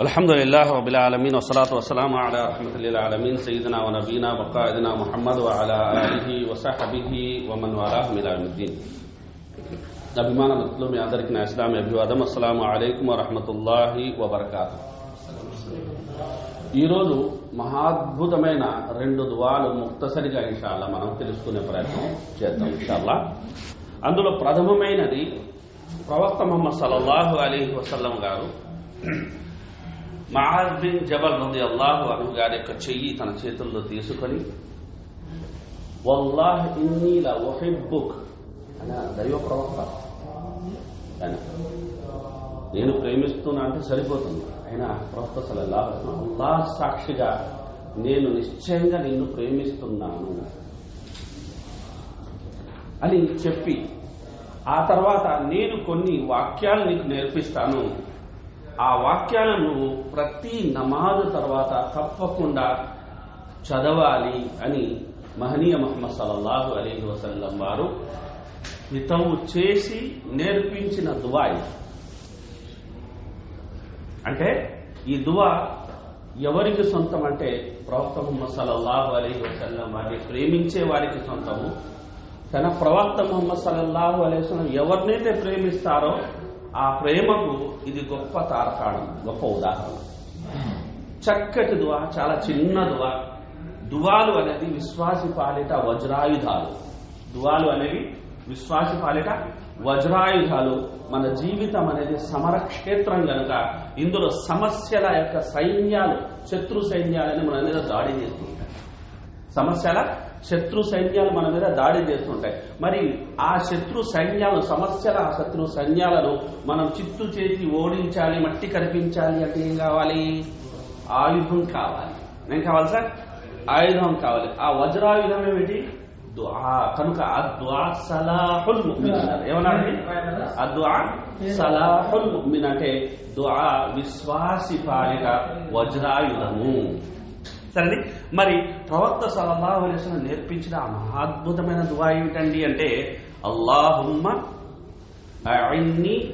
الحمد لله رب العالمين والصلاة والسلام على رحمة للعالمين سيدنا ونبينا وقائدنا محمد وعلى آله وصحبه ومن والاه إلى يوم الدين అభిమాన మిత్రులు మీ అందరికీ నా ఇస్లామీ అభివాదం అస్సలం అలైకుం వరహమతుల్లాహి వబర్కాతు ఈరోజు మహాద్భుతమైన రెండు దువాలు ముక్తసరిగా ఇన్షాల్లా మనం తెలుసుకునే ప్రయత్నం చేద్దాం ఇన్షాల్లా అందులో ప్రథమమైనది ప్రవక్త మొహమ్మద్ సల్లల్లాహు అలీ వసల్లం గారు మహాజ్ బిన్ జబల్ రది అల్లాహు అను గారి యొక్క చెయ్యి తన చేతుల్లో తీసుకొని వల్లాహ్ ఇన్నీ లా ఉహిబ్బుక్ దైవ ప్రవక్త ఆయన నేను ప్రేమిస్తున్నా అంటే సరిపోతుంది. ఆయన ప్రవక్త సల్లల్లాహు అల్లాహ్ సాక్షిగా నేను నిశ్చయంగా నిన్ను ప్రేమిస్తున్నాను. అని చెప్పి ఆ తర్వాత నేను కొన్ని వాక్యాలు నీకు నేర్పిస్తాను. ఆ వాక్యాలను నువ్వు ప్రతి నమాజు తర్వాత తప్పకుండా చదవాలి అని మహనీయ మహమ్మద్ సల్లల్లాహు అలీ వసల్లం వారు హితవు చేసి నేర్పించిన దువా ఇది. అంటే ఈ దువా ఎవరికి సొంతం అంటే ప్రవక్త ముహమ్మద్ సల్లల్లాహు అలీ వసల్లం వారిని ప్రేమించే వారికి సొంతము. తన ప్రవక్త ముహమ్మద్ సల్లల్లాహు అలేసం ఎవరినైతే ప్రేమిస్తారో ఆ ప్రేమకు ఇది గొప్ప తారకాణం గొప్ప ఉదాహరణ. చక్కటి దువా చాలా చిన్న దువా. దువాలు అనేది విశ్వాసి పాలిట వజ్రాయుధాలు. దువాలు అనేవి విశ్వాసి పాలిట వజ్రాయుధాలు. మన జీవితం అనేది సమరక్షేత్రం గనుక ఇందులో సమస్యల యొక్క సైన్యాలు శత్రు సైన్యాలని మన మీద దాడి చేస్తుంది. సమస్యల శత్రు సైన్యాలు మన మీద దాడి చేస్తుంటాయి. మరి ఆ శత్రు సైన్యాలు సమస్యల ఆ శత్రు సైన్యాలను మనం చిత్తు చేసి ఓడించాలి మట్టి కనిపించాలి అంటే ఏం కావాలి? ఆయుధం కావాలి. ఏం కావాలి సార్? ఆయుధం కావాలి. ఆ వజ్రాయుధం ఏమిటి? దుఆ కనుక ఆ దుఆ సలాహుల్ ముഅ్మిన్ ఏమన్నారండి ఆ దుఆ సలాహుల్ అంటే దుఆ విశ్వాసి పాలిక వజ్రాయుధము. సరేనే? మరి ప్రవక్త సల్లల్లాహు అలైహి నేర్పించిన ఆ మహాద్భుతమైన దువా ఏమిటండి అంటే అల్లాహుమ్మ అయన్ని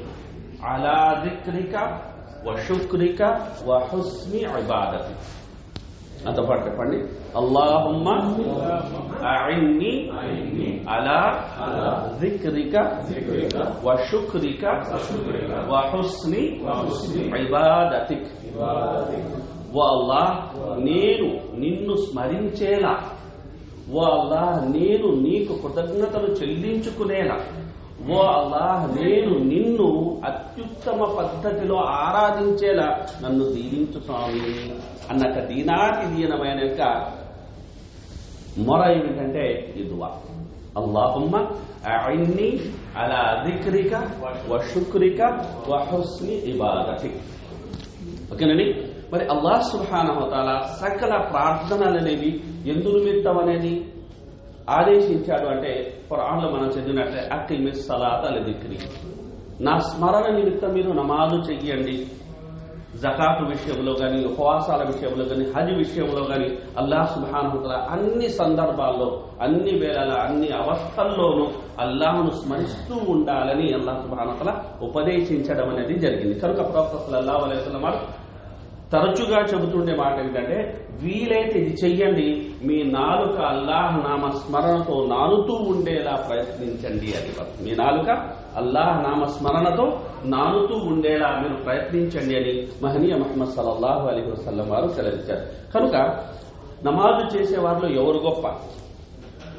అలా దిక్రిక వ అబాదతి వ ఇబాదతి. నాతో పాటు చెప్పండి. అల్లాహుమ్మ అఇన్ని అలా దిక్రిక వశుక్రిక వహుస్మి వ హుస్ని ఇబాదతిక్. ఓ నేను నిన్ను స్మరించేలా. ఓ నేను నీకు కృతజ్ఞతలు చెల్లించుకునేలా. ఓ అల్లాహ్ నేను నిన్ను అత్యుత్తమ పద్ధతిలో ఆరాధించేలా నన్ను దీవించు స్వామి అన్నక దీనాతి దీనమైన యొక్క మొర ఏమిటంటే ఈ దువా. అల్లాహుమ్మ అఇన్ని అలా దిక్రిక వ శుక్రిక వ హుస్ని ఓకేనండి? మరి అల్లాహ్ సుబ్హానహుతాల సకల ప్రార్థనలు అనేవి ఎందు నిమిత్తం అనేది ఆదేశించాడు అంటే పురాణంలో మనం చదివినట్లే అక్కిమి సలాత దిక్రి. నా స్మరణ నిమిత్తం మీరు నమాజు చెయ్యండి. జకాత్ విషయంలో కానీ ఉపవాసాల విషయంలో కానీ హజ్ విషయంలో కానీ అల్లాహ్ సుబానుతల అన్ని సందర్భాల్లో అన్ని వేళల అన్ని అవస్థల్లోనూ అల్లాహ్ను స్మరిస్తూ ఉండాలని అల్లాహ్ సుబానుతల ఉపదేశించడం అనేది జరిగింది. కనుక ప్రొఫెసర్ అల్లాహ్ అలైహి తరచుగా చెబుతుండే మాట ఏంటంటే వీలైతే ఇది చెయ్యండి మీ నాలుక అల్లాహ్ నామ స్మరణతో నానుతూ ఉండేలా ప్రయత్నించండి అని మీ నాలుక అల్లాహ్ నామ స్మరణతో నానుతూ ఉండేలా మీరు ప్రయత్నించండి అని మహనీయ మహమ్మద్ సల్లాహు అలీ వసల్లం వారు సెలవిచ్చారు. కనుక నమాజు చేసే వారిలో ఎవరు గొప్ప?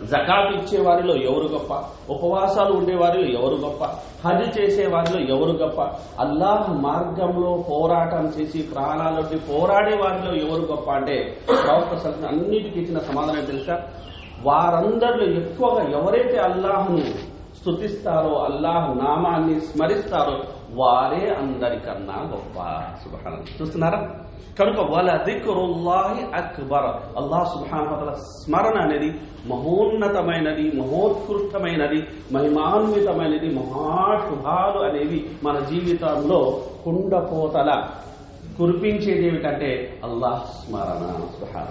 జకాత్ ఇచ్చే వారిలో ఎవరు గొప్ప? ఉపవాసాలు ఉండే వారిలో ఎవరు గొప్ప? హజ్ చేసే వారిలో ఎవరు గొప్ప? అల్లాహ్ మార్గంలో పోరాటం చేసి ప్రాణాలకి పోరాడే వారిలో ఎవరు గొప్ప అంటే ప్రవక్త అన్నిటికీ ఇచ్చిన సమాధానం తెలుసా? వారందరిలో ఎక్కువగా ఎవరైతే అల్లాహ్ను స్థుతిస్తారో అల్లాహ్ నామాన్ని స్మరిస్తారో వారే అందరికన్నా గొప్ప. సుబహాన్ చూస్తున్నారా? కనుక వల దిక్రుల్లాహి అక్బర్. అల్లాహ్ సుబ్హానహు స్మరణ అనేది మహోన్నతమైనది మహోత్కృష్టమైనది మహిమాన్వితమైనది మహాశుభాలు అనేవి మన జీవితంలో కుండపోతల కురిపించేది ఏమిటంటే అల్లాహ్ స్మరణ. సుహాన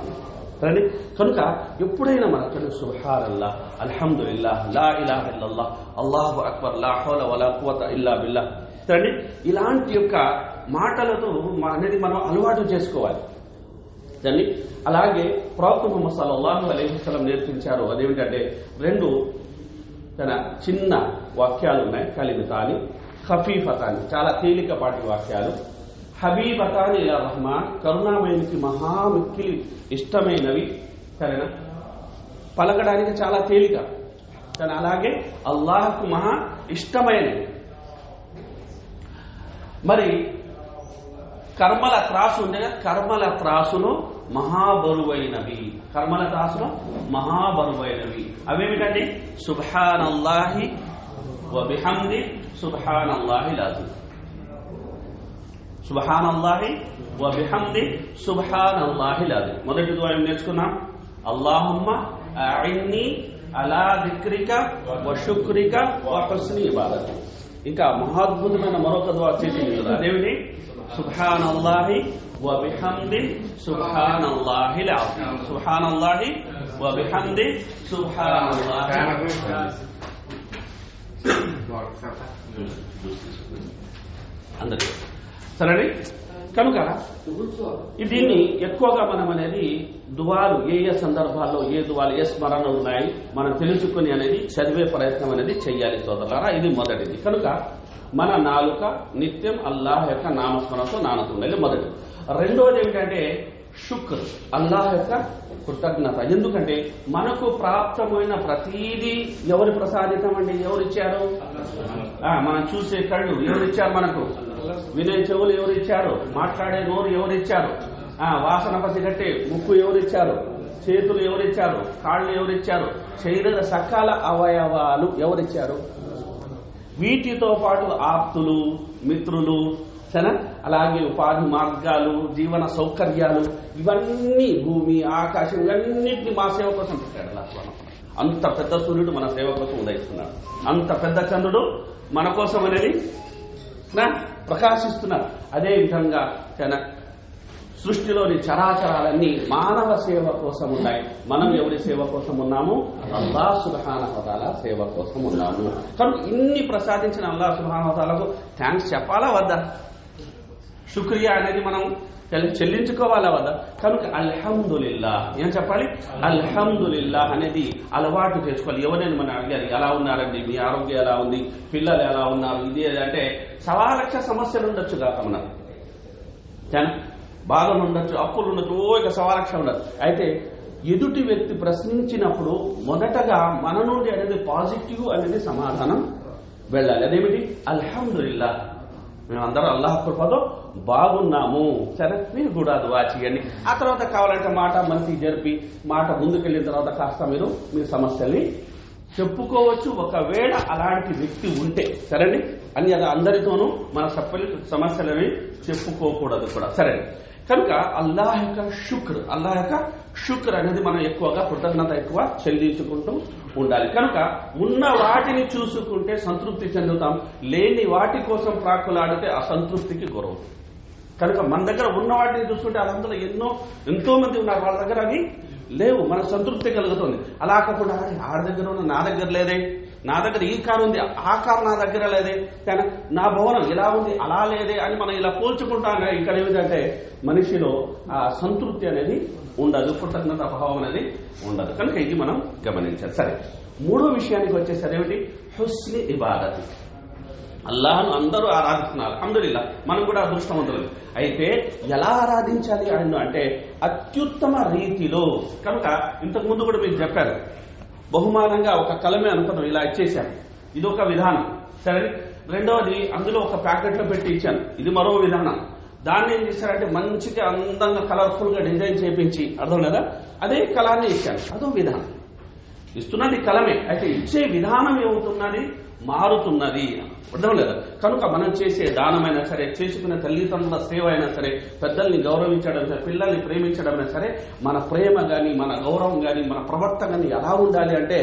రండి కనుక ఎప్పుడైనా మనకు సుహారల్లా అల్హమ్దుల్లా లా ఇలాహ ఇల్లల్లా అల్లాహు అక్బర్ లా హౌల వలా కువత ఇల్లా బిల్లా సరే ఇలాంటి యొక్క మాటలతో అనేది మనం అలవాటు చేసుకోవాలి. సరే అలాగే ప్రవక్త ముహమ్మద్ సల్లాహు అలైహి వసల్లం నేర్పించారు. అదేమిటంటే రెండు తన చిన్న వాక్యాలు ఉన్నాయి. కలిమితాని ఖఫీఫతాని చాలా తేలికపాటి వాక్యాలు. హబీబతాని ఇలా రహమాన్ కరుణామయునికి మహామిక్కిలి ఇష్టమైనవి సరేనా? పలకడానికి చాలా తేలిక. కానీ అలాగే అల్లాహకు మహా ఇష్టమైనవి మరి కర్మల త్రాసు ఉండగా కర్మల త్రాసును మహాబరువైనవి కర్మల త్రాసులో మహాబరువైనవి అవేమిటండి? సుభానల్లాహి వ బిహమ్ది సుబ్హానల్లాహి లాజిమ్ సుబ్హానల్లాహి వ బిహమ్ది సుబ్హానల్లాహి లాజిమ్ మొదటి దువా ఏం నేర్చుకున్నాం అల్లాహుమ్మ అఇన్ని అలా దిక్రిక వ శుక్రిక వ హుస్ని ఇబాదత్ ఇంకా మహాద్భుతమైన మరొక దువా చేసింది కదా అదేమిటి సుబ్హానల్లాహి వ బిహమ్ది సుబ్హానల్లాహిల్ అజీమ్ సుబ్హానల్లాహి వ బిహమ్ది సుబ్హానల్లాహి అందరికీ సరేనండి? కనుక దీన్ని ఎక్కువగా మనం అనేది దువాలు ఏ ఏ సందర్భాల్లో ఏ దువాలు ఏ స్మరణ ఉన్నాయి మనం తెలుసుకుని అనేది చదివే ప్రయత్నం అనేది చెయ్యాలి సోదరులారా. ఇది మొదటిది. కనుక మన నాలుక నిత్యం అల్లాహ్ యొక్క నామస్మరణతో నానుతుండాలి మొదటి రెండోది ఏమిటంటే శుక్ర్. అల్లాహ్ యొక్క కృతజ్ఞత. ఎందుకంటే మనకు ప్రాప్తమైన ప్రతిదీ ఎవరి ప్రసాదితం అండి ఎవరిచ్చారు మనం చూసే కళ్ళు ఎవరిచ్చారు మనకు? వినే చెవులు ఎవరిచ్చారు? మాట్లాడే నోరు ఎవరిచ్చారు? ఆ, వాసన పసిగట్టే ముక్కు ఎవరిచ్చారు? చేతులు ఎవరిచ్చారు? కాళ్ళు ఎవరిచ్చారు? శరీర సకాల అవయవాలు ఎవరిచ్చారు? వీటితో పాటు ఆప్తులు మిత్రులు సరే అలాగే ఉపాధి మార్గాలు జీవన సౌకర్యాలు ఇవన్నీ భూమి ఆకాశం ఇవన్నిటిని మా సేవ కోసం పెట్టాడు అలా అంత పెద్ద సూర్యుడు మన సేవ కోసం ఉదయిస్తున్నాడు. అంత పెద్ద చంద్రుడు మన కోసం అనేది ప్రకాశిస్తున్నాడు. అదే విధంగా తన సృష్టిలోని చరాచరాలన్నీ మానవ సేవ కోసం ఉన్నాయి. మనం ఎవరి సేవ కోసం ఉన్నాము? అల్లా సుబహానహతాల సేవ కోసం ఉన్నాము. కనుక ఇన్ని ప్రసాదించిన అల్లా సుబహానహతాలకు థ్యాంక్స్ చెప్పాలా వద్దా? శుక్రియా అనేది మనం చెల్లి- చెల్లించుకోవాలా వద్దా కనుక అల్హమ్దులిల్లా ఏం చెప్పాలి? అల్హమ్దులిల్లా అనేది అలవాటు చేసుకోవాలి. ఎవరైనా మనం అడిగారు ఎలా ఉన్నారండి? మీ ఆరోగ్యం ఎలా ఉంది? పిల్లలు ఎలా ఉన్నారు? ఇది అంటే సవా లక్ష సమస్యలు ఉండొచ్చు కాక మనకు బాధలు ఉండొచ్చు అప్పులు ఉండొచ్చు ఓ ఇక సవాలక్ష ఉండదు అయితే ఎదుటి వ్యక్తి ప్రశ్నించినప్పుడు మొదటగా మన నుండి అనేది పాజిటివ్ అనేది సమాధానం వెళ్ళాలి. అదేమిటి? అల్హమ్దుల్లా మేమందరం అల్లాహ్ కృపతో బాగున్నాము. సరే మీరు కూడా దువా చేయండి. ఆ తర్వాత కావాలంటే మాట మంచి జరిపి మాట ముందుకెళ్ళిన తర్వాత కాస్త మీరు మీ సమస్యల్ని చెప్పుకోవచ్చు. ఒకవేళ అలాంటి వ్యక్తి ఉంటే సరేండి? అని అది అందరితోనూ మన సమస్యలని చెప్పుకోకూడదు కూడా. సరే కనుక అల్లాహ్ యొక్క శుక్ర్ అల్లాహ్ యొక్క శుక్ర్ అనేది మనం ఎక్కువగా కృతజ్ఞత ఎక్కువ చెల్లించుకుంటూ ఉండాలి. కనుక ఉన్న వాటిని చూసుకుంటే సంతృప్తి చెందుతాం. లేని వాటి కోసం ప్రాకులాడితే అసంతృప్తికి గురవుతుంది కనుక మన దగ్గర ఉన్న వాటిని చూసుకుంటే అందులో ఎన్నో ఎంతో మంది ఉన్నారు. వాళ్ళ దగ్గర అవి లేవు. మన సంతృప్తి కలుగుతుంది. అలా కాకుండా ఆడ దగ్గర ఉన్న నా దగ్గర లేదే. నా దగ్గర ఈ కారు ఉంది ఆ కారు నా దగ్గర లేదే. కానీ నా భవనం ఇలా ఉంది అలా లేదే అని మనం ఇలా పోల్చుకుంటాం. ఇక్కడ ఏమిటంటే మనిషిలో ఆ సంతృప్తి అనేది ఉండదు కృతజ్ఞత భావం అనేది ఉండదు. కనుక ఇది మనం గమనించాలి. సరే మూడో విషయానికి వచ్చేసరి ఏమిటి? హుస్ని ఇబాదత్. అల్లాహను అందరూ ఆరాధిస్తున్నారు. అందులో మనం కూడా అదృష్టవంతులు. అయితే ఎలా ఆరాధించాలి అని అంటే అత్యుత్తమ రీతిలో. కనుక ఇంతకు ముందు కూడా మీకు చెప్పారు బహుమానంగా ఒక కలమే అనుకున్నాం ఇలా ఇచ్చేసాం ఇది ఒక విధానం. సరే రెండవది అందులో ఒక ప్యాకెట్లో పెట్టి ఇచ్చాను. ఇది మరో విధానం. దాన్ని ఏం చేశారంటే మంచిగా అందంగా కలర్ఫుల్గా డిజైన్ చేపించి అర్థం లేదా? అదే కళాన్ని ఇచ్చాను అదో విధానం. ఇస్తున్నది కలమే. అయితే ఇచ్చే విధానం ఏమవుతున్నది మారుతున్నది. అర్థం లేదా? కనుక మనం చేసే దానమైనా సరే చేసుకునే తల్లిదండ్రుల సేవ అయినా సరే పెద్దల్ని గౌరవించడం సరే పిల్లల్ని ప్రేమించడమైనా సరే మన ప్రేమ గాని మన గౌరవం గాని మన ప్రవర్తన గాని ఎలా ఉండాలి అంటే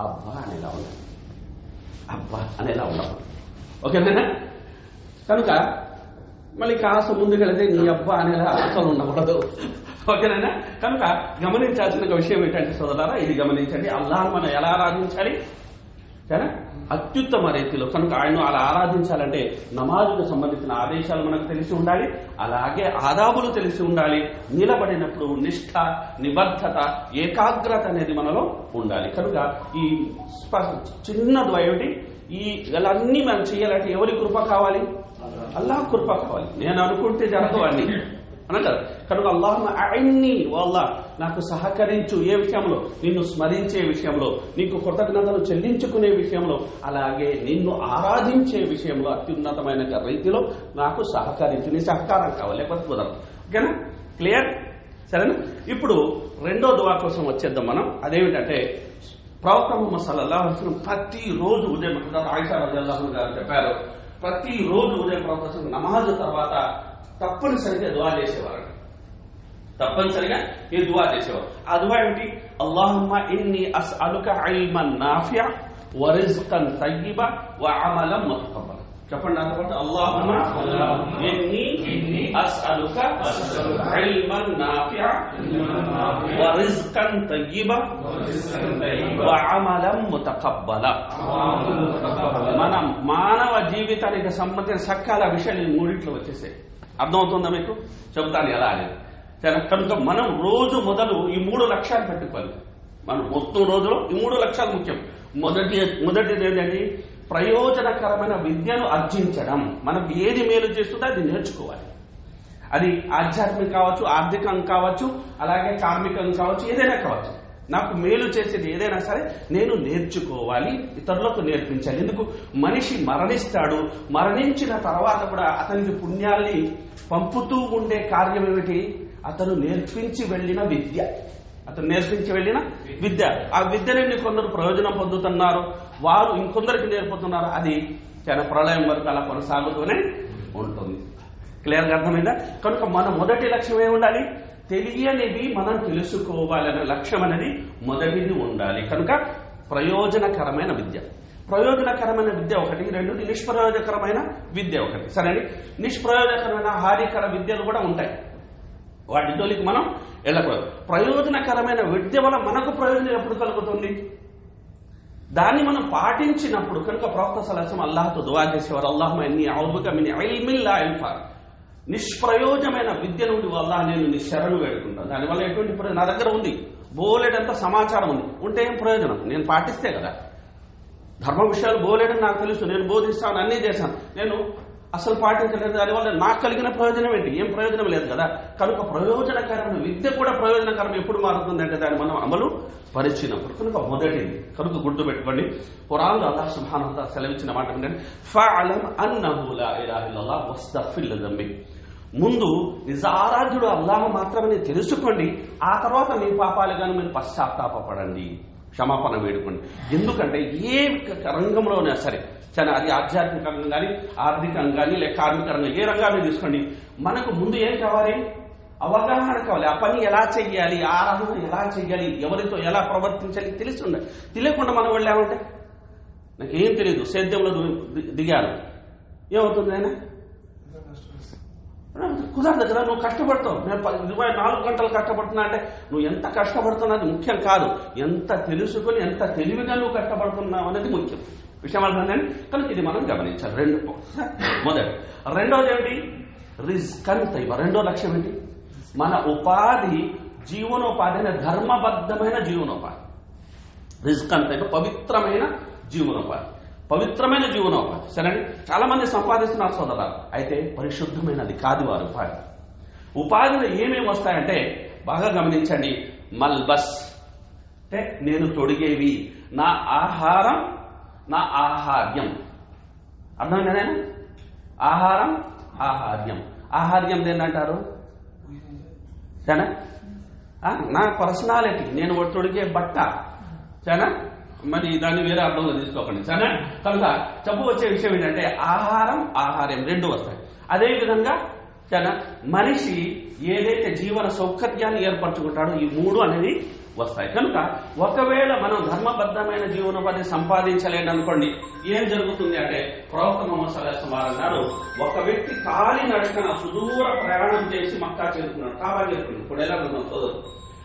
అబ్బా అనేలా ఉండాలి. అబ్బా అనేలా ఉండాలి ఓకేనా కనుక మళ్ళీ కాస్త ముందుకెళ్తే నీ అబ్బా అనేలా అసలు ఉండకూడదు. ఓకేనా కనుక గమనించాల్సిన విషయం ఏంటంటే సోదరారా ఇది గమనించండి. అల్లాహ్ మనం ఎలా ఆరాధించాలి? అత్యుత్తమ రీతిలో. కనుక ఆయన అలా ఆరాధించాలంటే నమాజుకు సంబంధించిన ఆదేశాలు మనకు తెలిసి ఉండాలి అలాగే ఆదాబులు తెలిసి ఉండాలి నిలబడినప్పుడు నిష్ఠ నిబద్ధత ఏకాగ్రత అనేది మనలో ఉండాలి. కనుక ఈ చిన్న ద్వయోటి ఈ ఇవన్నీ మనం చేయాలంటే ఎవరి కృప కావాలి? అల్లాహ్ కృప కావాలి. నేను అనుకుంటే జరగదు అన్ని కనుక అల్లాహ్ అన్ని వాళ్ళ నాకు సహకరించు ఏ విషయంలో? నిన్ను స్మరించే విషయంలో నీకు కృతజ్ఞతలు చెల్లించుకునే విషయంలో అలాగే నిన్ను ఆరాధించే విషయంలో అత్యున్నతమైన రీతిలో నాకు సహకరించు. నీ సహకారం కావాలి లేకపోతే కుదరదు. ఓకేనా? క్లియర్? సరేనా? ఇప్పుడు రెండో దువా కోసం వచ్చేద్దాం మనం. అదేమిటంటే ప్రవక్త ముహమ్మద్ సల్లల్లాహు అలైహి ప్రతి రోజు ఉదయం హజరత్ ఆయిషా రజల్లాహు గారు చెప్పారు ప్రతి రోజు ఉదయం ప్రవక్త నమాజ్ తర్వాత తప్పనిసరిగా దువా చేసేవారు తప్పనిసరిగా ఈ దువా చేసేవారు. ఆ దువా ఏమిటి? అల్లాహుమ్మ ఇన్ని అస్అలుక ఇల్మన్ నాఫియా వ రిజ్కన్ తయ్యిబ వ అమలం ముతకబ్బల. చెప్పండి నాతో పాటు. అల్లాహుమ్మ ఇన్ని అస్అలుక ఇల్మన్ నాఫియా వ రిజ్కన్ తయ్యిబ వ అమలం ముతకబ్బల. మన మానవ జీవితానికి సంబంధించిన సకాల విషయాలు ఈ మూడిట్లో వచ్చేసాయి. అర్థమవుతుందా మీకు? చెబుతాను ఎలా అనేది. సరే, కనుక మనం రోజు మొదలు ఈ మూడు లక్ష్యాలు పెట్టుకోవాలి. మనం మొత్తం రోజులో ఈ మూడు లక్ష్యాలు ముఖ్యం. మొదటి మొదటిది ఏంటంటే ప్రయోజనకరమైన విద్యను అర్జించడం. మనకు ఏది మేలు చేస్తుందో అది నేర్చుకోవాలి. అది ఆధ్యాత్మిక కావచ్చు ఆర్థికం కావచ్చు అలాగే కార్మికం కావచ్చు ఏదైనా కావచ్చు. నాకు మేలు చేసేది ఏదైనా సరే నేను నేర్చుకోవాలి ఇతరులకు నేర్పించాలి. ఎందుకు? మనిషి మరణిస్తాడు. మరణించిన తర్వాత కూడా అతనికి పుణ్యాల్ని పంపుతూ ఉండే కార్యం ఏమిటి? అతను నేర్పించి వెళ్ళిన విద్య. అతను నేర్పించి వెళ్ళిన విద్య. ఆ విద్య నుండి కొందరు ప్రయోజనం పొందుతున్నారు. వారు ఇంకొందరికి నేర్పుతున్నారు. అది చాలా ప్రళయం వరకు అలా కొనసాగుతూనే ఉంటుంది. క్లియర్గా అర్థమైందా? కనుక మన మొదటి లక్ష్యం ఏమి ఉండాలి తెలియనివి మనం తెలుసుకోవాలనే లక్ష్యం అనేది మొదటిది ఉండాలి. కనుక ప్రయోజనకరమైన విద్య. ప్రయోజనకరమైన విద్య ఒకటి రెండోది నిష్ప్రయోజకరమైన విద్య ఒకటి. సరే నిష్ప్రయోజకరమైన హానికర విద్యలు కూడా ఉంటాయి. వాటి జోలికి మనం వెళ్ళకూడదు. ప్రయోజనకరమైన విద్య వల్ల మనకు ప్రయోజనం ఎప్పుడు కలుగుతుంది? దాన్ని మనం పాటించినప్పుడు కనుక ప్రవక్త సలసం అల్లాహతో దువా చేసేవారు అల్లాహ్ ఎన్ని ఔదుక మిని ఇల్మిల్లా ఇల్ఫా నిష్ప్రయోజమైన విద్య నుండి వల్ల నేను నీ శరణు వేడుకుంటాను. దానివల్ల ఎటువంటి ప్రయోజనం? నా దగ్గర ఉంది. బోలేడంత సమాచారం ఉంది. ఉంటే ఏం ప్రయోజనం? నేను పాటిస్తే కదా. ధర్మ విషయాలు బోలేడని నాకు తెలుసు. నేను బోధిస్తాను అన్నీ చేశాను నేను అసలు పాటించలేదు. దానివల్ల నాకు కలిగిన ప్రయోజనం ఏంటి? ఏం ప్రయోజనం లేదు కదా. కనుక ప్రయోజనకరమైన విద్య కూడా ప్రయోజనకరం ఎప్పుడు మారుతుందంటే దాన్ని మనం అమలు పరిచినప్పుడు. కనుక మొదటిది. కనుక గుర్తుపెట్టుకోండి. పురాణంలో అల్లాహ్ సుబ్హానహు వతఆలా సెలవిచ్చిన మాట ఏంటంటే ఫఅలం అన్నహు లా ఇలాహ ఇల్లల్లాహ్ ముందు నిజారాధ్యుడు అల్లాహ్ మాత్రమే తెలుసుకోండి. ఆ తర్వాత మీ పాపాలు కానీ మీరు పశ్చాత్తాపడండి క్షమాపణ వేడుకోండి. ఎందుకంటే ఏ రంగంలోనే సరే చాలా అది ఆధ్యాత్మికంగా కానీ ఆర్థికంగా కానీ లేక కార్మిక రంగం ఏ రంగాన్ని తీసుకోండి మనకు ముందు ఏం కావాలి? అవగాహన కావాలి. ఆ పని ఎలా చెయ్యాలి? ఆ రంగం ఎలా చెయ్యాలి? ఎవరితో ఎలా ప్రవర్తించాలి? తెలిసి ఉండాలి తెలియకుండా మనం వెళ్ళామంటే? నాకేం తెలియదు సేద్యంలో ది- దిగాను ఏమవుతుంది ఆయన? కుదరదు కదా నువ్వు కష్టపడతావు. నేను ఇరవై నాలుగు గంటలు కష్టపడుతున్నా అంటే నువ్వు ఎంత కష్టపడుతున్నది ముఖ్యం కాదు. ఎంత తెలుసుకొని ఎంత తెలివిగా నువ్వు కష్టపడుతున్నావు అనేది ముఖ్యం. విషయం అర్థమైందండి కనుక ఇది మనం గమనించాలి. రెండు మొదటి. రెండోది ఏమిటి? రిస్క్ అంత ఇవ్వ రెండో లక్ష్యం ఏంటి? మన ఉపాధి జీవనోపాధి అనే ధర్మబద్ధమైన జీవనోపాధి. రిస్క్ అంత ఇవ్వ పవిత్రమైన జీవనోపాధి. పవిత్రమైన జీవనోపాధి సరే చాలా మంది సంపాదిస్తున్నారు సోదరాలు అయితే పరిశుద్ధమైనది కాదు వారి ఉపాధి. ఉపాధిలో ఏమేమి వస్తాయంటే బాగా గమనించండి. మల్బస్. అంటే నేను తొడిగేవి. నా ఆహారం నా ఆహార్యం. అర్థమైందా నేను ఆహారం ఆహార్యం. ఆహార్యం దేన్నంటారు? సరేనా? నా పర్సనాలిటీ. నేను తొడిగే బట్ట. సరేనా? మరి దాన్ని వేరే అర్థంలో తీసుకోకండి. సరే కనుక చెప్పు వచ్చే విషయం ఏంటంటే ఆహారం ఆహార్యం రెండు వస్తాయి. అదేవిధంగా సరేనా? మనిషి ఏదైతే జీవన సౌకర్యాన్ని ఏర్పరచుకుంటాడో ఈ మూడు అనేది వస్తాయి. కనుక ఒకవేళ మనం ధర్మబద్ధమైన జీవనోపాధి సంపాదించలేని అనుకోండి ఏం జరుగుతుంది అంటే ప్రవక్త మొహమ్మద్ సల్లాహం వారు అన్నారు ఒక వ్యక్తి కాలి నడకన సుదూర ప్రయాణం చేసి మక్కా చేరుకున్నాడు. కాబట్టి ఇప్పుడు ఎలా మనం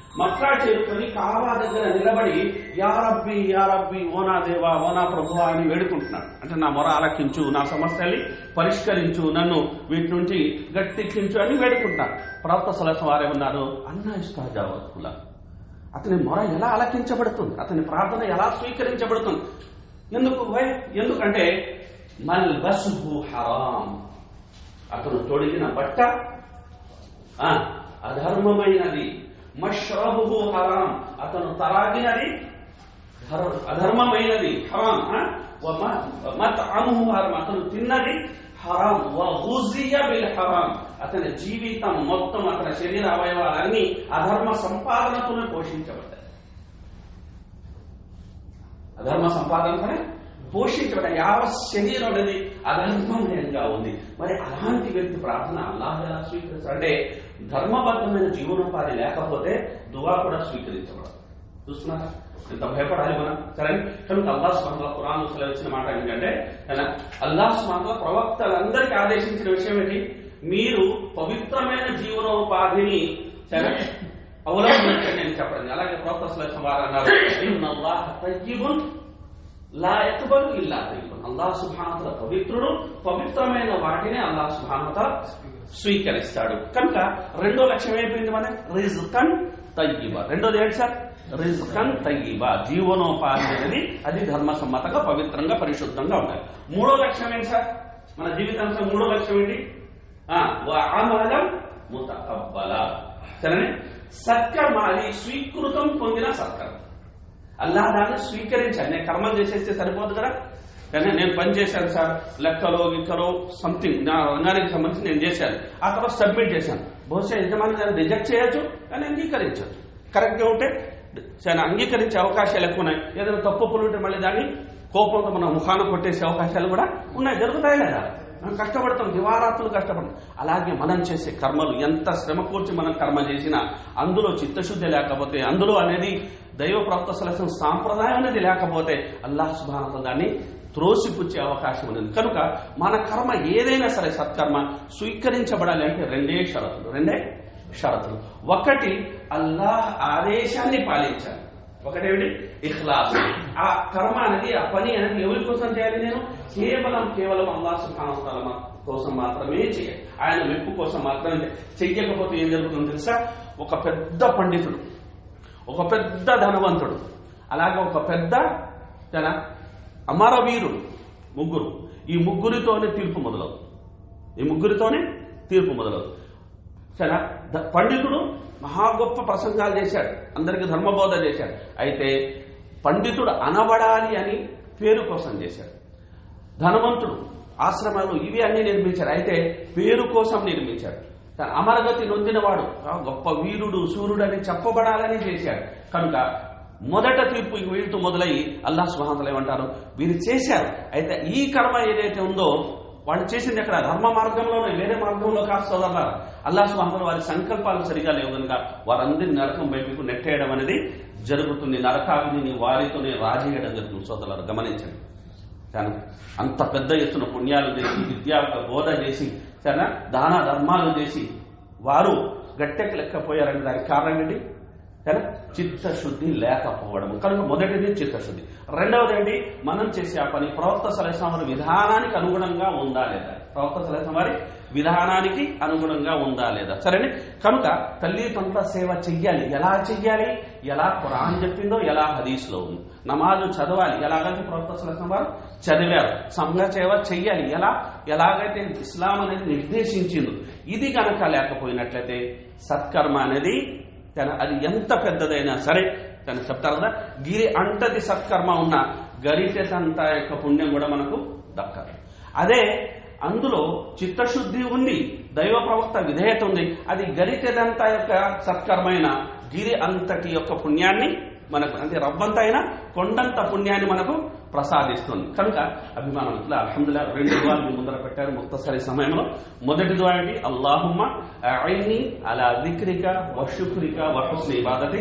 చదువు మక్కా చేరుకొని కావా దగ్గర నిలబడి యా రబ్బి యా రబ్బి ఓ నా దేవా ఓ నా ప్రభు అని వేడుకుంటున్నాడు. అంటే నా మొర ఆలకించు నా సమస్యల్ని పరిష్కరించు నన్ను వీటి నుంచి గట్టెక్కించు అని వేడుకుంటున్నాడు ప్రవక్త సలహం వారేమన్నారు అన్నా ఇష్టాజావత్కుల అతని మొర ఎలా ఆలకించబడుతుంది? అతని ప్రార్థన ఎలా స్వీకరించబడుతుంది? ఎందుకు వై ఎందుకంటే మల్ బస్హు హరాం అతను తొడిగిన బట్ట అధర్మమైనది. మష్రబుహు హరాం. అతను తరాగినది అధర్మమైనది. హరాం మత్ వ మ- హరాం. అతను తిన్నది హరాం. వ బిల్ హరాం. అతని జీవితం మొత్తం అతని శరీర అవయవాలన్నీ అధర్మ సంపాదనతోనే పోషించబడ్డాయి. అధర్మ సంపాదనతోనే పోషించబడ్డ యావ శరీరం అనేది అధర్మమయంగా ఉంది. మరి అలాంటి వ్యక్తి ప్రార్థన అల్లాహ్ ఎలా స్వీకరిస్తాడు ధర్మబద్ధమైన జీవనోపాధి లేకపోతే దువా కూడా స్వీకరించబడదు. చూస్తున్నారా? ఎంత భయపడాలి మనం? సరే కనుక అల్లాహ్ సుమాన్ ఖురాన్ వచ్చిన మాట ఏంటంటే ఆయన అల్లాహ్ సుమాన్ ప్రవక్తలందరికీ ఆదేశించిన విషయం ఏంటి మీరు పవిత్రమైన జీవనోపాధిని సరే అవలంబించండి అని చెప్పండి అలాగే ప్రవక్త సులభం వారు అన్నారు లా ఎత్తుబడు ఇల్లా తయ్యిబున్ అల్లాహ్ సుభానతల పవిత్రుడు పవిత్రమైన వాటిని అల్లాహ్ సుభానత స్వీకరిస్తాడు కనుక రెండో లక్ష్యం ఏమైపోయింది మన రిజ్కన్ తయ్యబ రెండోది ఏంటి సార్ రిజ్కన్ తయ్యబ జీవనోపాధి అనేది అది ధర్మసమ్మతంగా పవిత్రంగా పరిశుద్ధంగా ఉండాలి మూడో లక్ష్యం ఏంటి సార్ మన జీవితాంశం మూడో లక్ష్యం ఏంటి ఆ, వ అమలం ముతకబ్బల సరే స్వీకృతం పొందిన సత్కర్మ అల్లా దాన్ని స్వీకరించాలి. నేను కర్మలు చేసేస్తే సరిపోదు కదా? కానీ నేను పని చేశాను సార్. లెక్కలో గిక్కలో సంథింగ్ నా రంగానికి సంబంధించి నేను చేశాను. ఆ తర్వాత సబ్మిట్ చేశాను. బహుశా యజమాని దాన్ని రిజెక్ట్ చేయొచ్చు కానీ అంగీకరించవచ్చు కరెక్ట్గా ఉంటే చాలా అంగీకరించే అవకాశాలు ఎక్కువ ఉన్నాయి. ఏదైనా తప్పు ఒప్పులు ఉంటే మళ్ళీ దాన్ని కోపంతో మన ముఖాన కొట్టేసే అవకాశాలు కూడా ఉన్నాయి. జరుగుతాయి లేదా మనం కష్టపడతాం దివారాత్రులు కష్టపడతాం. అలాగే మనం చేసే కర్మలు ఎంత శ్రమ కూర్చి మనం కర్మ చేసినా అందులో చిత్తశుద్ధి లేకపోతే అందులో అనేది దైవ ప్రవక్త సలహం సాంప్రదాయం అనేది లేకపోతే అల్లాహ్ సుభానత దాన్ని త్రోసిపుచ్చే అవకాశం ఉంది కనుక మన కర్మ ఏదైనా సరే సత్కర్మ స్వీకరించబడాలి అంటే రెండే షరతులు రెండే షరతులు. ఒకటి అల్లాహ్ ఆదేశాన్ని పాలించాలి. ఒకటేమిటి? ఇఖ్లాస్. ఆ కర్మ అనేది ఆ పని అనేది ఎవరి కోసం చేయాలి నేను? కేవలం కేవలం అల్లా సుఖానస్తాల కోసం మాత్రమే చేయాలి. ఆయన మెప్పు కోసం మాత్రమే చెయ్యకపోతే ఏం జరుగుతుందో తెలుసా? ఒక పెద్ద పండితుడు ఒక పెద్ద ధనవంతుడు అలాగే ఒక పెద్ద జన అమరవీరుడు ముగ్గురు. ఈ ముగ్గురితోనే తీర్పు మొదలవు ఈ ముగ్గురితోనే తీర్పు మొదలవు సరే పండితుడు మహా గొప్ప ప్రసంగాలు చేశాడు. అందరికి ధర్మబోధ చేశాడు. అయితే పండితుడు అనబడాలి అని పేరు కోసం చేశాడు. ధనవంతుడు ఆశ్రమాలు ఇవి అన్ని నిర్మించాడు అయితే పేరు కోసం నిర్మించాడు. అమరగతి నొందినవాడు గొప్ప వీరుడు సూర్యుడు అని చెప్పబడాలని చేశాడు. కనుక మొదట తీర్పు ఇంక వీరితో మొదలయ్యి అల్లాహ్ సుహాంతలు ఏమంటారు? వీరు చేశారు. అయితే ఈ కర్మ ఏదైతే ఉందో వాళ్ళు చేసింది ఎక్కడ? ధర్మ మార్గంలోనే వేరే మార్గంలో కాదు సోదరులారు అల్లా సుహాంతలు వారి సంకల్పాలు సరిగా లేవు కనుక వారందరి నరకం బయటకు నెట్టేయడం అనేది జరుగుతుంది. నరకాగ్నిని వారితోనే రాజేయడం జరుగుతుంది. సోదరులారు గమనించండి. కానీ అంత పెద్ద ఎత్తున పుణ్యాలు చేసి విద్యా బోధ చేసి సరేనా దాన ధర్మాలు చేసి వారు గట్టెకు లెక్కపోయారని దానికి కారణం ఏంటి? కదా? చిత్తశుద్ధి లేకపోవడం కనుక మొదటిది చిత్తశుద్ధి. రెండవది ఏంటి? మనం చేసే ఆ పని ప్రవక్త సలహం వారి విధానానికి అనుగుణంగా ఉందా లేదా? ప్రవక్త సలహం వారి విధానానికి అనుగుణంగా ఉందా లేదా? సరేనే? కనుక తల్లిదండ్రుల సేవ చెయ్యాలి. ఎలా చెయ్యాలి? ఎలా ఖురాన్ చెప్పిందో ఎలా హదీస్లో ఉంది. నమాజు చదవాలి. ఎలాగైతే ప్రవక్త సలహం వారు చదివారు. సంఘ సేవ చెయ్యాలి. ఎలా? ఎలాగైతే ఇస్లాం అనేది నిర్దేశించిందో. ఇది కనుక లేకపోయినట్లయితే సత్కర్మ అనేది తన అది ఎంత పెద్దదైనా సరే తను చెప్తారు కదా గిరి అంటది సత్కర్మ ఉన్న గరిటెతంత యొక్క పుణ్యం కూడా మనకు దక్కదు. అదే అందులో చిత్తశుద్ధి ఉంది దైవ ప్రవక్త విధేయత ఉంది. అది గరిటెదంత యొక్క సత్కర్మైన గిరి అంతటి యొక్క పుణ్యాన్ని మనకు అంటే రవ్వంత అయినా కొండంత పుణ్యాన్ని మనకు ప్రసాదిస్తుంది. కనుక అభిమానవంతులు అల్హమ్దుల్లా రెండు దువాలు మీ ముందర పెట్టారు ముక్తసరి సమయంలో. మొదటి దువా ఏంటి అల్లాహుమ్మ ఐని అలా దిక్రిక వ వహుస్ని వ ఇబాదతి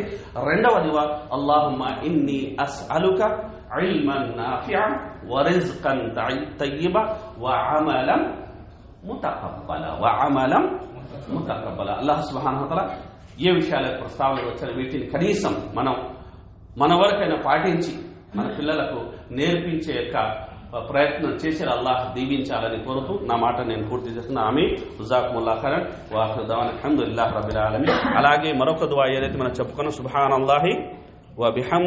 రెండవ దువా అల్లాహుమ్మ ఇన్ని అస్అలుక ఇల్మన్ నాఫిఅన్ నాఫియా రిజ్కన్ తయ్యిబ వ ముతకబ్బల వ ముతకబ్బల అల్లాహ్ సుబ్హానహు వతఆలా ఏ విషయాలకు ప్రస్తావన వచ్చిన వీటిని కనీసం మనం మన వరకైనా పాటించి మన పిల్లలకు నేర్పించే యొక్క ప్రయత్నం చేసి అల్లాహ్ దీవించాలని కోరుతూ నా మాట నేను పూర్తి చేస్తున్నా. ఆమె ఉజాకుముల్లా ఖరన్. వాహుదాన్ అల్హమ్దుల్లాహ్ రబిల్ అలాగే మరొక దువా ఏదైతే మనం చెప్పుకున్నాం సుబ్హానల్లాహి వ బిహమ్